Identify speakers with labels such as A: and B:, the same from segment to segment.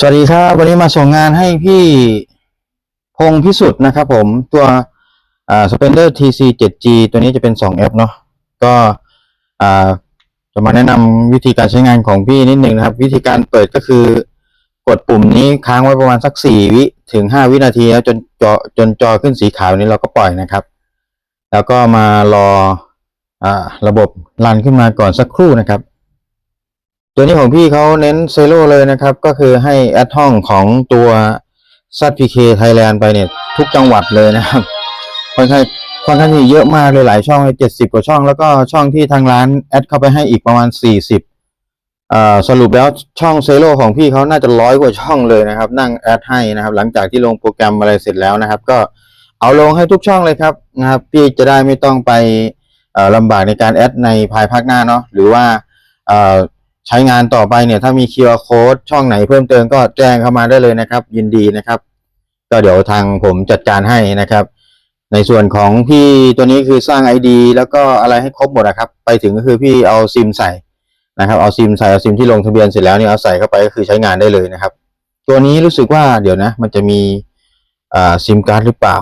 A: สวัสดีครับวันนี้มาส่งงานให้พี่พงพิสุทธิ์นะครับผมตัวอ่า Spender TC 7G ตัวนี้จะเป็น2แอปเนาะก็อ่าจะมาแนะนำวิธีการใช้งานของพี่นิดหนึ่งนะครับ วิธีการเปิดก็คือกดปุ่มนี้ค้างไว้ประมาณสัก 4 วิถึง 5 วินาทีแล้วจนจอจนจอขึ้นสีขาวนี้เราก็ปล่อยนะครับ แล้วก็มารออ่าระบบรันขึ้นมาก่อนสักครู่นะครับ ตัวนี้ของพี่เขาเน้นเซโ o เลยนะครับ ก็คือให้แอดห้องของตัว ZPK Thailand ไปเนี่ย ทุกจังหวัดเลยนะครับค่อนข้างค่อนข้างที่เยอะมากเลยหลายช่องเลยเจ็ดสิบกว่าช่อง แล้วก็ช่องที่ทางร้านแอดเข้าไปให้อีกประมาณสี่สิบสรุปแล้วช่องเซโ o ของพี่เขาน่าจะร้อยกว่าช่องเลยนะครับ นั่งแอดให้นะครับ หลังจากที่ลงโปรแกรมอะไรเสร็จแล้วนะครับ ก็เอาลงให้ทุกช่องเลยครับนะครับ พี่จะได้ไม่ต้องไปลำบากในการแอดในภายภาคหน้าเนาะหรือว่า ใช้งานต่อไปเนี่ยถ้ามี QR code ช่องไหนเพิ่มเติมก็แจ้งเข้ามาได้เลยนะครับ ยินดีนะครับ ก็เดี๋ยวทางผมจัดการให้นะครับ ในส่วนของพี่ตัวนี้คือสร้าง ID แล้วก็อะไรให้ครบหมดนะครับ ไปถึงก็คือพี่เอาซิมใส่นะครับเอาซิมใส่เอาซิมที่ลงทะเบียนเสร็จแล้วเนี่ยเอาใส่เข้าไปก็คือใช้งานได้เลยนะครับ ตัวนี้รู้สึกว่าเดี๋ยวนะ มันจะมีอ่าซิมการ์ดหรือเปล่า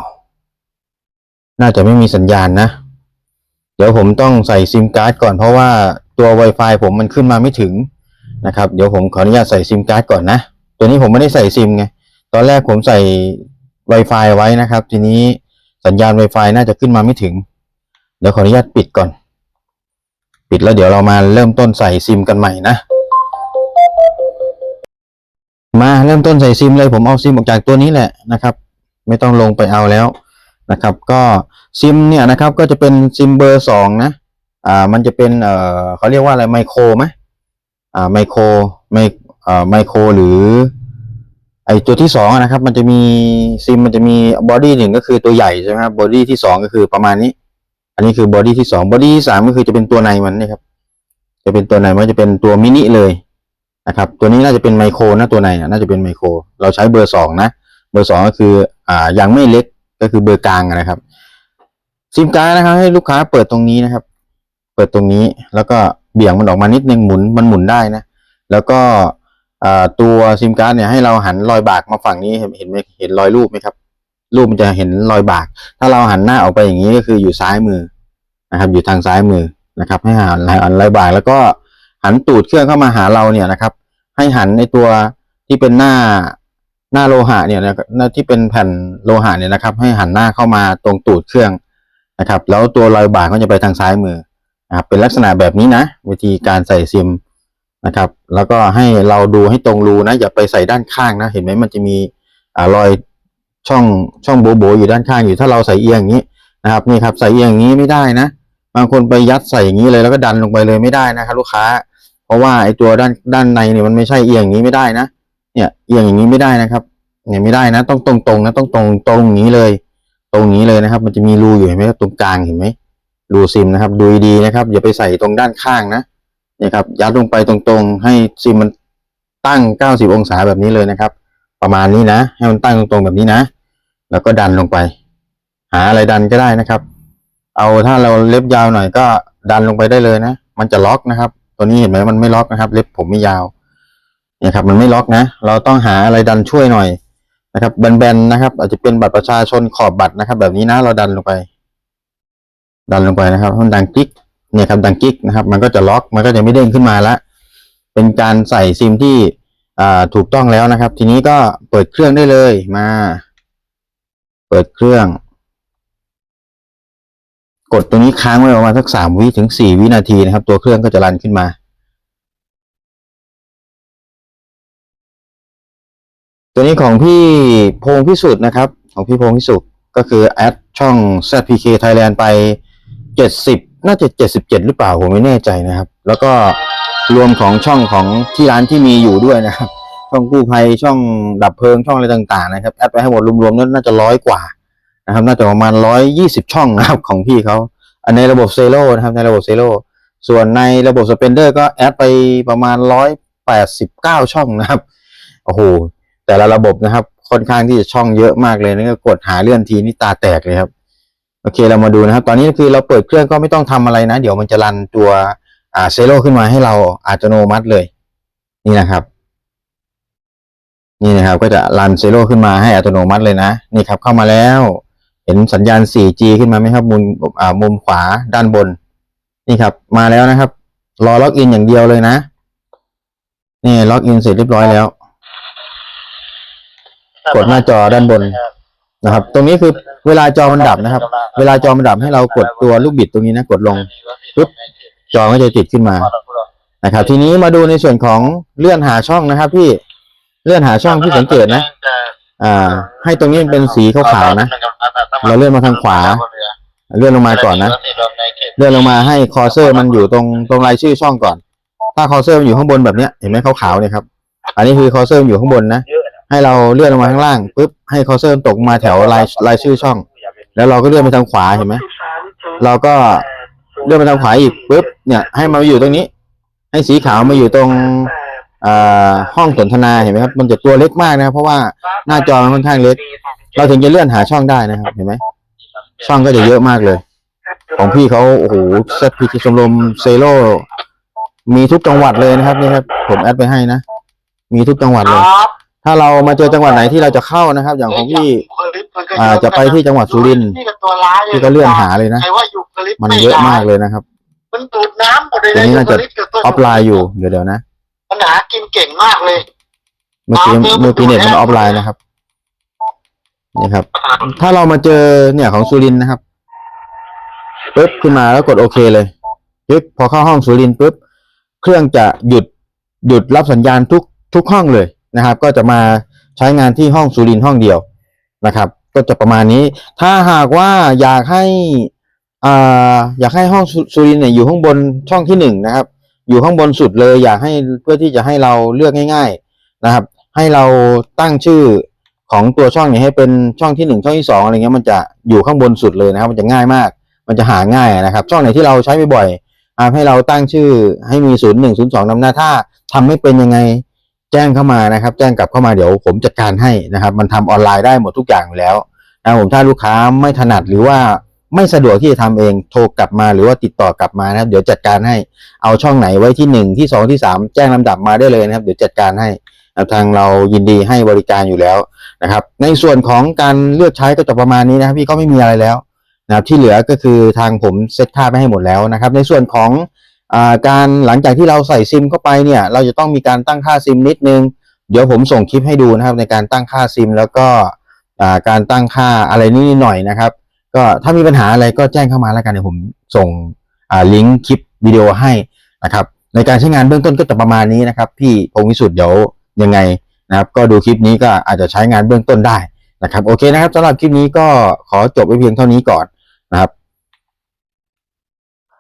A: น่าจะไม่มีสัญญาณนะ เดี๋ยวผมต้องใส่ซิมการ์ดก่อนเพราะว่า ตัว Wi-Fi ผมมันขึ้นมาไม่ถึงนะครับ เดี๋ยวผมขออนุญาตใส่ซิมการ์ดก่อนนะ ตัวนี้ผมไม่ได้ใส่ซิมไง ตอนแรกผมใส่ Wi-Fi ไว้นะครับ ทีนี้สัญญาณ Wi-Fi น่าจะขึ้นมาไม่ถึง เดี๋ยวขออนุญาตปิดก่อน ปิดแล้วเดี๋ยวเรามาเริ่มต้นใส่ซิมกันใหม่นะ มาเริ่มต้นใส่ซิมเลยผมเอาซิมออกจากตัวนี้แหละนะครับ ไม่ต้องลงไปเอาแล้วนะครับ ก็ซิมเนี่ยนะครับก็จะเป็นซิมเบอร์สองนะ อ่ามันจะเป็นเอ่อเขาเรียกว่าอะไรไมโครไหมอ่าไมโครไมเอ่อไมโครหรือไอตัวที่สองนะครับ มันจะมีซิมมันจะมีบอดี้หนึ่งก็คือตัวใหญ่ใช่ไหมครับบอดี้ที่สองก็คือประมาณนี้ อันนี้คือบอดี้ที่สองบอดี้ที่สามก็คือจะเป็นตัวในมันนี่ครับ จะเป็นตัวในมันจะเป็นตัวมินิเลยนะครับ ตัวนี้น่าจะเป็นไมโครนะตัวในน่าจะเป็นไมโคร เราใช้เบอร์สองนะ เบอร์สองก็คืออ่ายังไม่เล็กก็คือเบอร์กลางนะครับซิมการ์ดนะครับ ให้ลูกค้าเปิดตรงนี้นะครับ เปิดตรงนี้ แล้วก็เบี่ยงมันออกมานิดนึงหมุนมันหมุนได้นะ แล้วก็ตัวซิมการ์ดเนี่ยให้เราหันรอยบากมาฝั่งนี้เห็นเห็นไหมเห็นรอยรูปไหมครับ รูปมันจะเห็นรอยบาก ถ้าเราหันหน้าออกไปอย่างนี้ก็คืออยู่ซ้ายมือนะครับ อยู่ทางซ้ายมือนะครับ ให้หันหันรอยบาก แล้วก็หันตูดเครื่องเข้ามาหาเราเนี่ยนะครับ ให้หันในตัวที่เป็นหน้าหน้าโลหะเนี่ยนะที่เป็นแผ่นโลหะเนี่ยนะครับ ให้หันหน้าเข้ามาตรงตูดเครื่องนะครับ แล้วตัวรอยบากก็จะไปทางซ้ายมือ นะครับเป็นลักษณะแบบนี้นะ วิธีการใส่ซิมนะครับ แล้วก็ให้เราดูให้ตรงรูนะ อย่าไปใส่ด้านข้างนะ เห็นไหมมันจะมีอรอยช่องช่องโบโบอยู่ด้านข้างอยู่ถ้าเราใส่เอียงอย่างนี้นะครับนี่ครับใส่เอียงอย่างนี้ไม่ได้นะ บางคนไปยัดใส่อย่างนี้เลยแล้วก็ดันลงไปเลยไม่ได้นะครับ ลูกค้า เพราะว่าไอ้ตัวด้านด้านในเนี่ยมันไม่ใช่เอียงอย่างนี้ไม่ได้นะเนี่ยเอียงอย่างนี้ไม่ได้นะครับเนี่ยไม่ได้นะ ต้องตรงๆนะต้องตรงตรงอย่างนี้เลย ตรงนี้เลยนะครับ มันจะมีรูอยู่เห็นไหมครับตรงกลางเห็นไหม รูซิมนะครับ ดูดีนะครับ อย่าไปใส่ตรงด้านข้างนะนี่ครับ ยัดลงไปตรงๆ ให้ซิมมันตั้ง 90 องศาแบบนี้เลยนะครับ ประมาณนี้นะ ให้มันตั้งตรงๆแบบนี้นะ แล้วก็ดันลงไป หาอะไรดันก็ได้นะครับ เอาถ้าเราเล็บยาวหน่อยก็ดันลงไปได้เลยนะ มันจะล็อกนะครับ ตัวนี้เห็นไหมมันไม่ล็อกนะครับ เล็บผมไม่ยาวเนี่ยครับมันไม่ล็อกนะ เราต้องหาอะไรดันช่วยหน่อยนะครับแบนๆนะครับ อาจจะเป็นบัตรประชาชนขอบบัตรนะครับ แบบนี้นะเราดันลงไป ดันลงไปนะครับมันดังกิ๊กเนี่ยครับดังกิ๊กนะครับ มันก็จะล็อกมันก็จะไม่เด้งขึ้นมาละเป็นการใส่ซิมที่ถูกต้องแล้วนะครับ ทีนี้ก็เปิดเครื่องได้เลยมา เปิดเครื่อง กดตรงนี้ค้างไว้ประมาณสักสามวิถึงสี่วินาทีนะครับ ตัวเครื่องก็จะรันขึ้นมาตัวนี้ของพี่พงพิสุทธิ์นะครับ ของพี่พงพิสุทธิ์ก็คือแอดช่อง ZPK Thailand ไป เจ็ดสิบน่าจะเจ็ดสิบเจ็ดหรือเปล่าผมไม่แน่ใจนะครับ แล้วก็รวมของช่องของที่ร้านที่มีอยู่ด้วยนะครับ ช่องกู้ภัยช่องดับเพลิงช่องอะไรต่างๆนะครับแอดไปให้หมดรวมๆนั้นน่าจะร้อยกว่านะครับ น่าจะประมาณร้อยยี่สิบช่องนะครับของพี่เขาอันในระบบเซโ o นะครับในระบบเซโ o ส่วนในระบบสเปนเดอร์ก็แอดไปประมาณร้อยแปดสิบเก้าช่องนะครับโอ้โหแต่ละระบบนะครับค่อนข้างที่จะช่องเยอะมากเลยนะก็กดหาเลื่อนทีนี่ตาแตกเลยครับ โอเคเรามาดูนะครับ ตอนนี้คือเราเปิดเครื่องก็ไม่ต้องทำอะไรนะ เดี๋ยวมันจะรันตัวอ่าเซโ o ขึ้นมาให้เราอัตโนมัติเลย นี่นะครับ นี่นะครับ ก็จะรันเซโร่ขึ้นมาให้อัตโนมัติเลยนะ นี่ครับเข้ามาแล้ว เห็นสัญญาณ 4G ขึ้นมาไหมครับมุมอ่ามุมขวาด้านบน นี่ครับ มาแล้วนะครับ รอล็อกอินอย่างเดียวเลยนะ นี่ล็อกอินเสร็จเรียบร้อยแล้ว กดหน้าจอด้านบน นะครับ ตรงนี้คือเวลาจอมันดับนะครับ เวลาจอมันดับให้เรากดตัวลูกบิดตรงนี้นะกดลงปุ๊บจอก็จะติดขึ้นมานะครับ ทีนี้มาดูในส่วนของเลื่อนหาช่องนะครับพี่เลื่อนหาช่องพี่สังเกตนะ อ่า ให้ตรงนี้เป็นสีขาวๆนะ เราเลื่อนมาทางขวา เลื่อนลงมาก่อนนะ เลื่อนลงมาให้คอร์เซอร์มันอยู่ตรงตรงรายชื่อช่องก่อน ถ้าคอร์เซอร์มันอยู่ข้างบนแบบเนี้ย เห็นไหมขาวๆเนี่ยครับ อันนี้คือคอร์เซอร์มันอยู่ข้างบนนะ ให้เราเลื่อนลงมาข้างล่างปุ๊บให้คอร์เซอร์ตกมาแถวรายรายชื่อช่อง แล้วเราก็เลื่อนไปทางขวาเห็นไหมเราก็เลื่อนไปทางขวาอีกปุ๊บเนี่ย ให้มันมาอยู่ตรงนี้ ให้สีขาวมาอยู่ตรงอ่าห้องสนทนาเห็นไหมครับ มันจะตัวเล็กมากนะครับเพราะว่าหน้าจอมันค่อนข้างเล็ก เราถึงจะเลื่อนหาช่องได้นะครับ เห็นไหมช่องก็จะเยอะมากเลย ของพี่เขาโอ้โหเซตพีชมรมเซโลมีทุกจังหวัดเลยนะครับนี่ครับ ผมแอดไปให้นะ มีทุกจังหวัดเลย ถ้าเรามาเจอจังหวัดไหนที่เราจะเข้านะครับ อย่างของพี่ อ่าจะไปที่จังหวัดสุรินทร์
B: นี่ก็ตัวร้าย
A: พี่ก็เลื่อนหาเลยนะ
B: ใครว่ายูคาลิป
A: มันเยอะมากเลยนะครับ
B: มันดูดน้ำหมดเลย
A: ทีนี้น่าจะ
B: ยูคลิปกับต้
A: ออฟไลน์อยู่เดี๋ยวเดี๋ยวนะ
B: มันหากินเก่งมากเลย
A: เมื่อกี้เมื่อกี้เน็ตมันออฟไลน์นะครับนี่ครับ ถ้าเรามาเจอเนี่ยของสุรินทร์นะครับปุ๊บขึ้นมาแล้วกดโอเคเลยปึ๊บพอเข้าห้องสุรินทร์ปุ๊บเครื่องจะหยุดหยุดรับสัญญาณทุกทุกห้องเลย นะครับ ก็จะมาใช้งานที่ห้องสุรินห้องเดียวนะครับ ก็จะประมาณนี้ ถ้าหากว่าอยากให้อ่าอยากให้ห้องสุรินเนี่ยอยู่ข้างบนช่องที่หนึ่งนะครับ อยู่ข้างบนสุดเลย อยากให้เพื่อที่จะให้เราเลือกง่าย ๆนะครับ ให้เราตั้งชื่อของตัวช่องเนี่ยให้เป็นช่องที่หนึ่งช่องที่สองอะไรเงี้ยมันจะอยู่ข้างบนสุดเลยนะครับ มันจะง่ายมาก มันจะหาง่ายนะครับ ช่องไหนที่เราใช้บ่อยๆให้เราตั้งชื่อให้มีศูนย์หนึ่งศูนย์สองนำหน้าถ้าทำไม่เป็นยังไง แจ้งเข้ามานะครับ แจ้งกลับเข้ามาเดี๋ยวผมจัดการให้นะครับ มันทำออนไลน์ได้หมดทุกอย่างอยู่แล้วนะผมถ้าลูกค้าไม่ถนัดหรือว่าไม่สะดวกที่จะทำเองโทรกลับมาหรือว่าติดต่อกลับมานะครับ เดี๋ยวจัดการให้เอาช่องไหนไว้ที่หนึ่งที่สองที่สามแจ้งลำดับมาได้เลยนะครับ เดี๋ยวจัดการให้ทางเรายินดีให้บริการอยู่แล้วนะครับ ในส่วนของการเลือกใช้ก็จะประมาณนี้นะครับ พี่ก็ไม่มีอะไรแล้วนะครับที่เหลือก็คือทางผมเซตค่าไปให้หมดแล้วนะครับ ในส่วนของ การหลังจากที่เราใส่ซิมเข้าไปเนี่ย เราจะต้องมีการตั้งค่าซิมนิดนึง เดี๋ยวผมส่งคลิปให้ดูนะครับในการตั้งค่าซิม แล้วก็การตั้งค่าอะไรนิดหน่อยนะครับ ก็ถ้ามีปัญหาอะไรก็แจ้งเข้ามาแล้วกันเดี๋ยวผมส่งลิงก์คลิปวิดีโอให้นะครับ ในการใช้งานเบื้องต้นก็จะประมาณนี้นะครับ พี่พงวิสุทธิ์เดี๋ยวยังไงนะครับ ก็ดูคลิปนี้ก็อาจจะใช้งานเบื้องต้นได้นะครับ โอเคนะครับสำหรับคลิปนี้ก็ขอจบไว้เพียงเท่านี้ก่อนนะครับ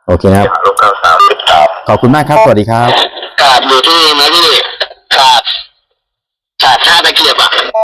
A: โอเคนะครับ ขอบคุณมากครับ สวัสดีครับ
B: ขาดอยู่ที่นะพี่ขาดขาดค่าตะเกียบอะ